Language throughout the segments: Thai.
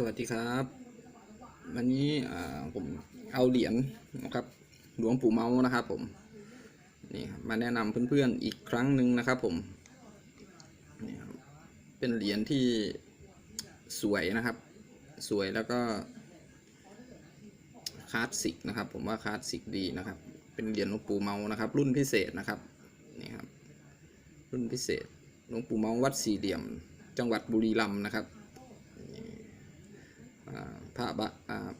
สวัสดีครับ วันนี้ผมเอาเหรียญนะครับหลวงปู่เมานะครับผมนี่มาแนะนำเพื่อนๆอีกครั้งหนึ่งนะครับผมนี่ครับเป็นเหรียญที่สวยนะครับ สวยแล้วก็คลาสสิกนะครับ ผมว่าคลาสสิกดีนะครับ เป็นเหรียญหลวงปู่เมานะครับ รุ่นพิเศษนะครับนี่ครับรุ่นพิเศษหลวงปู่เมาวัดสี่เหลี่ยม จังหวัดบุรีรัมย์นะครับ พระบะอ่า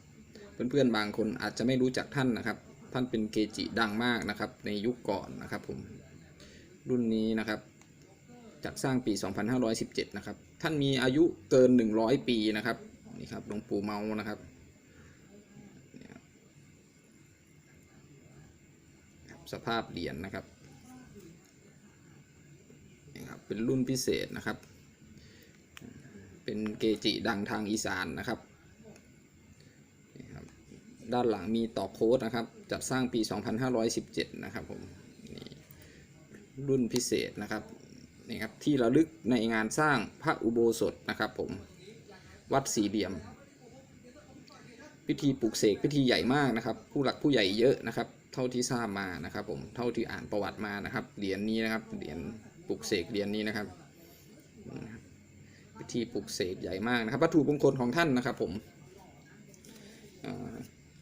เพื่อนๆบางคนอาจจะไม่รู้จักท่านนะครับ ท่านเป็นเกจิดังมากนะครับ ในยุคก่อนนะครับผมรุ่นนี้นะครับจัดสร้างปี 2517 นะครับ ท่านมีอายุเกิน 100 ปีนะครับนี่ครับหลวงปู่เมานะครับสภาพเหรียญนะครับนี่ครับ เป็นรุ่นพิเศษนะครับ เป็นเกจิดังทางอีสานนะครับ ด้านหลังมีต่อโค้ดนะครับ จัดสร้างปี 2517 นะครับผมนี่รุ่นพิเศษนะครับนี่ครับที่ระลึกในงานสร้างพระอุโบสถนะครับผมวัดสี่เหลี่ยม พิธีปลุกเสกพิธีใหญ่มากนะครับ ผู้หลักผู้ใหญ่เยอะนะครับ เท่าที่ทราบมานะครับผมเท่าที่อ่านประวัติมานะครับเหรียญนี้นะครับเหรียญปลุกเสกเหรียญนี้นะครับ พิธีปลุกเสกใหญ่มากนะครับวัตถุมงคลของท่านนะครับผม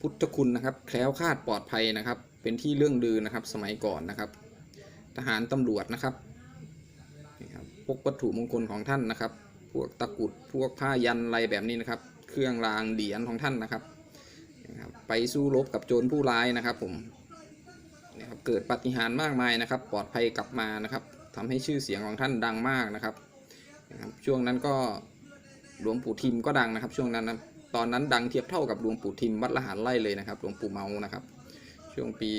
พุทธคุณนะครับ แคล้วคลาดปลอดภัยนะครับ เป็นที่เรื่องลือนะครับสมัยก่อนนะครับ ทหารตำรวจนะครับนี่ครับพกวัตถุมงคลของท่านนะครับ พวกตะกุดพวกผ้ายันอะไรแบบนี้นะครับ เครื่องรางเหรียญของท่านนะครับนะครับ ไปสู้รบกับโจรผู้ร้ายนะครับ ผมนะครับเกิดปาฏิหารย์มากมายนะครับ ปลอดภัยกลับมานะครับทำให้ชื่อเสียงของท่านดังมากนะครับนะครับ ช่วงนั้นก็หลวงปู่ทิมก็ดังนะครับ ช่วงนั้นนะ ตอนนั้นดังเทียบเท่ากับหลวงปู่ทิมวัดละหารไร่เลยนะครับหลวงปู่เมานะครับ ช่วงปี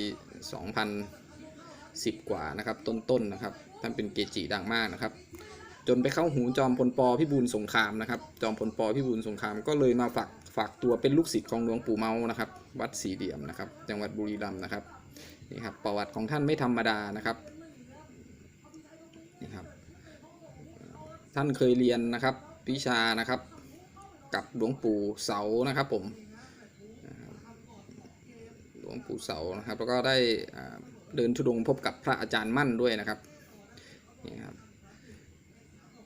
2010 กว่านะครับ ต้นๆนะครับ ท่านเป็นเกจิดังมากนะครับ จนไปเข้าหูจอมพลปพิบูลสงครามนะครับ จอมพลปพิบูลสงครามก็เลยมาฝากฝากตัวเป็นลูกศิษย์ของหลวงปู่เมานะครับ วัดสีเหลี่ยมนะครับ จังหวัดบุรีรัมย์นะครับนี่ครับประวัติของท่านไม่ธรรมดานะครับนี่ครับท่านเคยเรียนนะครับวิชานะครับ กับหลวงปู่เสานะครับผมหลวงปู่เสานะครับแล้วก็ได้เดินธุดงพบกับพระอาจารย์มั่นด้วยนะครับนี่ครับ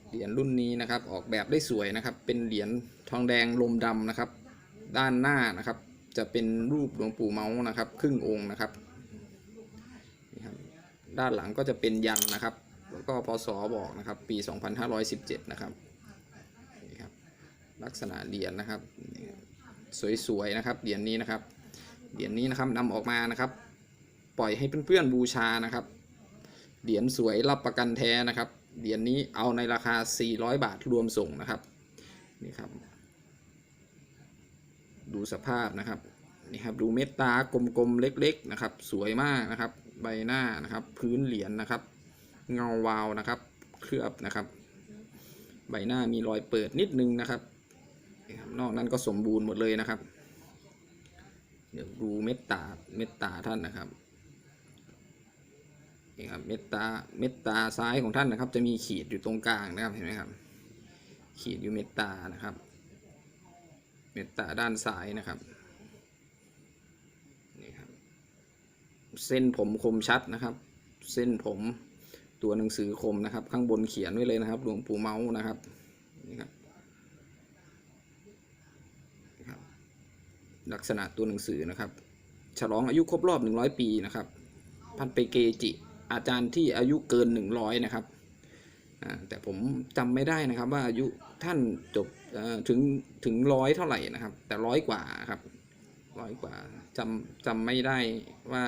เหรียญรุ่นนี้นะครับออกแบบได้สวยนะครับ เป็นเหรียญทองแดงลมดำนะครับ ด้านหน้านะครับ จะเป็นรูปหลวงปู่เมาส์นะครับ ครึ่งองค์นะครับนี่ครับด้านหลังก็จะเป็นยันนะครับ แล้วก็พศบอกนะครับ ปี 2517 นะครับนี่ครับ ลักษณะเหรียญนะครับนี่ครับ สวยๆนะครับเหรียญนี้นะครับเหรียญนี้นะครับนำออกมานะครับ ปล่อยให้เพื่อนๆบูชานะครับเหรียญสวยรับประกันแท้นะครับเหรียญนี้เอาในราคา 400 บาทรวมส่งนะครับนี่ครับ ดูสภาพนะครับนี่ครับดูเม็ดตากลมๆเล็ก ๆนะครับ สวยมากนะครับ ใบหน้านะครับ พื้นเหรียญนะครับ เงาวาวนะครับ เคลือบนะครับ ใบหน้ามีรอยเปิดนิดนึงนะครับ นอกนั้นก็สมบูรณ์หมดเลยนะครับ เดี๋ยวดูเม็ดตาเม็ดตาท่านนะครับนี่ครับเม็ดตาเม็ดตาซ้ายของท่านนะครับ จะมีขีดอยู่ตรงกลางนะครับเห็นไหมครับ ขีดอยู่เม็ดตานะครับ เม็ดตาด้านซ้ายนะครับนี่ครับ เส้นผมคมชัดนะครับ เส้นผมตัวหนังสือคมนะครับ ข้างบนเขียนไว้เลยนะครับ หลวงปู่เมาส์นะครับนี่ครับนี่ครับ ลักษณะตัวหนังสือนะครับ ฉลองอายุครบรอบ 100 ปีนะครับ พันไปเกจิ อาจารย์ที่อายุเกิน 100 นะครับแต่ผมจำไม่ได้นะครับว่าอายุท่านจบถึงถึงร้อยเท่าไหร่นะครับ แต่ร้อยกว่าครับร้อยกว่าจำจำไม่ได้ว่า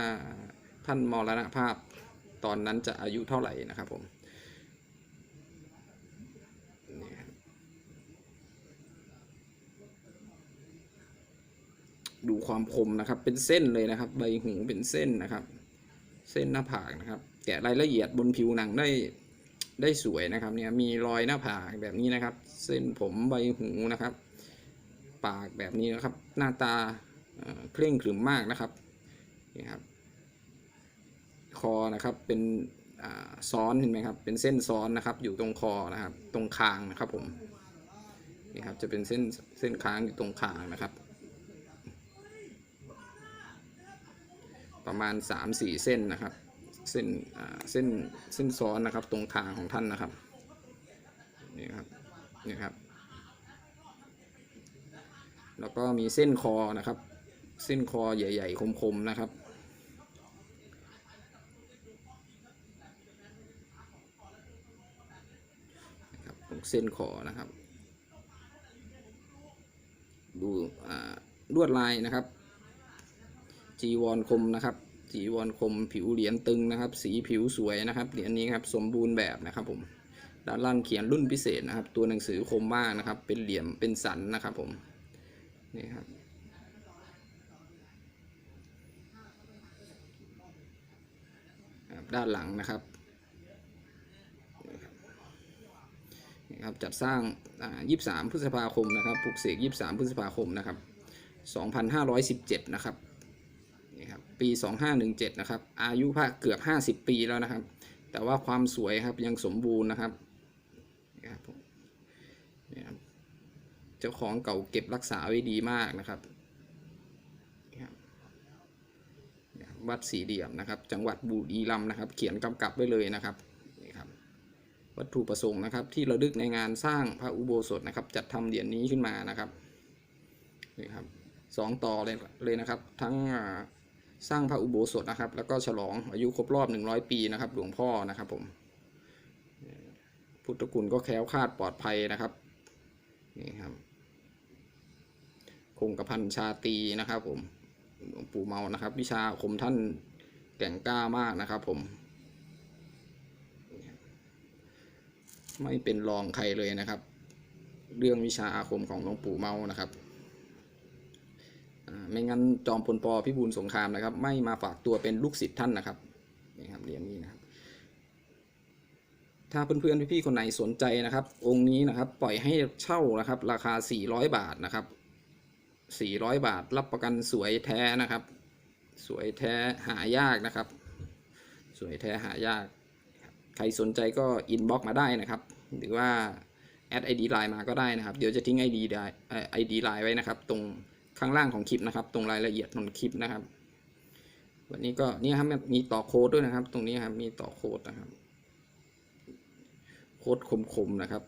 ท่านมรณภาพตอนนั้นจะอายุเท่าไหร่นะครับผมนี่ครับ ดูความคมนะครับ เป็นเส้นเลยนะครับ ใบหูเป็นเส้นนะครับ เส้นหน้าผากนะครับ แกะรายละเอียดบนผิวหนังได้ได้สวยนะครับ เนี่ยมีรอยหน้าผากแบบนี้นะครับ เส้นผมใบหูนะครับ ปากแบบนี้นะครับ หน้าตาเเคร่งขรึมมากนะครับนี่ครับ คอนะครับเป็นซ้อนเห็นไหมครับ เป็นเส้นซ้อนนะครับ อยู่ตรงคอนะครับ ตรงคางนะครับผมนี่ครับจะเป็นเส้นเส้นค้างอยู่ตรงคางนะครับ ประมาณ 3-4 เส้นนะครับ เส้นเส้นเส้นซ้อนนะครับตรงคางของท่านนะครับนี่ครับนี่ครับ แล้วก็มีเส้นคอนะครับ เส้นคอใหญ่ ๆ คมๆนะครับนะครับตรงเส้นคอนะครับ ดูลวดลายนะครับ จีวรคมนะครับจีวรคมผิวเหรียญตึงนะครับ สีผิวสวยนะครับเหรียญนี้ครับสมบูรณ์แบบนะครับผมด้านล่างเขียนรุ่นพิเศษนะครับ ตัวหนังสือคมมากนะครับ เป็นเหลี่ยมเป็นสันนะครับผมนี่ครับด้านหลังนะครับนี่ครับจัดสร้างอ่า23 พฤษภาคมนะครับปลุกเสก 23 พฤษภาคมนะครับ 2517 นะครับนี่ครับ ปี 2517 นะครับ อายุพระเกือบ 50 ปีแล้วนะครับ แต่ว่าความสวยครับยังสมบูรณ์นะครับนี่ครับผมนี่ครับเจ้าของเก่าเก็บรักษาไว้ดีมากนะครับนี่ครับนี่ครับวัดสีเหลี่ยมนะครับ จังหวัดบุรีรัมย์นะครับ เขียนกำกับไว้เลยนะครับนี่ครับ วัตถุประสงค์นะครับ ที่ระลึกในงานสร้างพระอุโบสถนะครับ จัดทำเหรียญนี้ขึ้นมานะครับนี่ครับสองต่อเลยเลยนะครับ ทั้ง สร้างพระอุโบสถนะครับ แล้วก็ฉลองอายุครบรอบ 100 ปีนะครับ หลวงพ่อนะครับผมพุทธคุณก็แคล้วคลาดปลอดภัยนะครับนี่ครับคงกระพันชาตีนะครับ ผมหลวงปู่เมานะครับ วิชาคมท่านแก่งกล้ามากนะครับ ผม ไม่เป็นรองใครเลยนะครับ เรื่องวิชาอาคมของหลวงปู่เมานะครับ ไม่งั้นจอมพลปพิบูลสงครามนะครับ ไม่มาฝากตัวเป็นลูกศิษย์ท่านนะครับนี่ครับเหรียญนี้นะครับ ถ้าเพื่อนๆพี่ๆคนไหนสนใจนะครับ องค์นี้นะครับ ปล่อยให้เช่านะครับ ราคา 400 บาทนะครับ 400 บาทรับประกันสวยแท้นะครับ สวยแท้หายากนะครับ สวยแท้หายาก ใครสนใจก็อินบ็อกมาได้นะครับ หรือว่าแอดไอดีไลน์มาก็ได้นะครับ เดี๋ยวจะทิ้งไอดีได้ไอดีไลน์ไว้นะครับ ตรง ข้างล่างของคลิปนะครับ ตรงรายละเอียดของคลิปนะครับ วันนี้ก็นี่ครับมีต่อโค้ดด้วยนะครับ ตรงนี้ครับมีต่อโค้ดนะครับ โค้ดคมๆนะครับ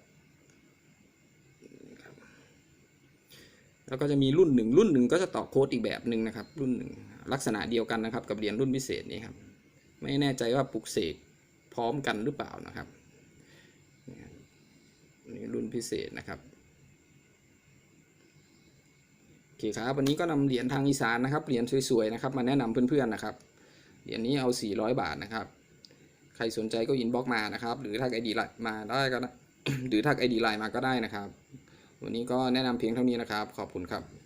แล้วก็จะมีรุ่นหนึ่งรุ่นหนึ่งก็จะต่อโค้ดอีกแบบหนึ่งนะครับ รุ่นหนึ่งลักษณะเดียวกันนะครับ กับเหรียญรุ่นพิเศษนี้ครับ ไม่แน่ใจว่าปลุกเสกพร้อมกันหรือเปล่านะครับนี่รุ่นพิเศษนะครับ โอเคครับวันนี้ก็นำเหรียญทางอีสานนะครับเหรียญสวยๆนะครับมาแนะนำเพื่อนๆนะครับเหรียญนี้เอา 400 บาทนะครับ ใครสนใจก็อินบ็อกมานะครับ หรือทักไอดีไลน์มาได้ก็หรือทักไอดีไลน์มาก็ได้นะครับ วันนี้ก็แนะนำเพียงเท่านี้นะครับ ขอบคุณครับ